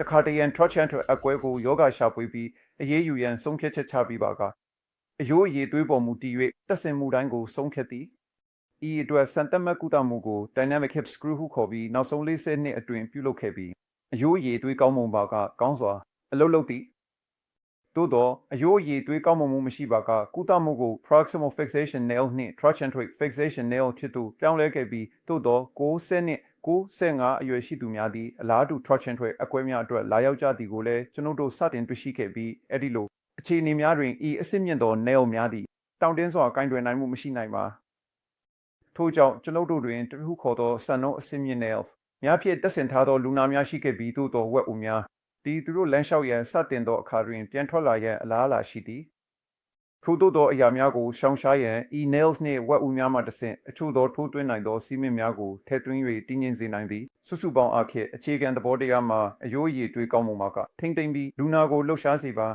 တခါတရံ Trochanter အကွဲကိုယောဂရှာဖွေပြီးအရေးယူရန်ဆုံးဖြတ်ချက်ချပြီးပါကအယိုးအည်သွေးပေါ်မူတည်၍တက်ဆင်မှုတိုင်းကိုဆုံးဖြတ်သည်ဤအတွက်စံတက်မတ်ကုသမှုကို Dynamic Hip Screw ဟုခေါ်ပြီးနောက်ဆုံး40နှစ်အတွင်းပြုလုပ်ခဲ့ပြီးအယိုးအည်သွေးကောင်းမွန်ပါကကောင်းစွာအလုပ်လုပ်သည် သို့သောအယိုးအည်သွေးကောင်းမွန်မှုမရှိပါကကုသမှုကို proximal fixation nail နှင့် trochanteric fixation nail ဖြစ်သူပြောင်းလဲခဲ့ပြီးသို့သော60နှစ်65အရွယ်ရှိသူများသည်အလားတူ trochanteric အကွဲများအတွက်လာရောက်ကြသည်ကိုလည်းကျွန်ုပ်တို့စတင်တွေ့ရှိခဲ့ပြီးအဲ့ဒီလိုအခြေအနေများတွင်ဤအဆင့်မြင့်သော nail များသည်တောင့်တင်းစွာကင်တွယ်နိုင်မှုမရှိနိုင်ပါထို့ကြောင့်ကျွန်ုပ်တို့တွင်တခုခေါ်သောစံနှုန်းအဆင့်မြင့် nails များဖြင့်တက်ဆင်ထားသောလူနာများရှိခဲ့ပြီးသို့သောဝက်အူများ ဒီသူတို့လမ်းလျှောက်ရန်စတင်သောအခါတွင်ပြန်ထွက်လာရန်အလားအလာရှိသည်ထို့သောသောအရာများကိုရှောင်ရှားရန် e nails နှင့်ဝက်အူများမှတဆင့်အချို့သောထိုးသွင်းနိုင်သောစီးမင်းများကိုထည့်သွင်း၍တည်ငြိမ်စေနိုင်သည်စုစုပေါင်းအားဖြင့်အခြေခံသဘောတရားမှာအယိုးအည်တွေးကောင်းမှုမှာကထိမ့်သိမ့်ပြီးလူနာကိုလှုပ်ရှားစေပါ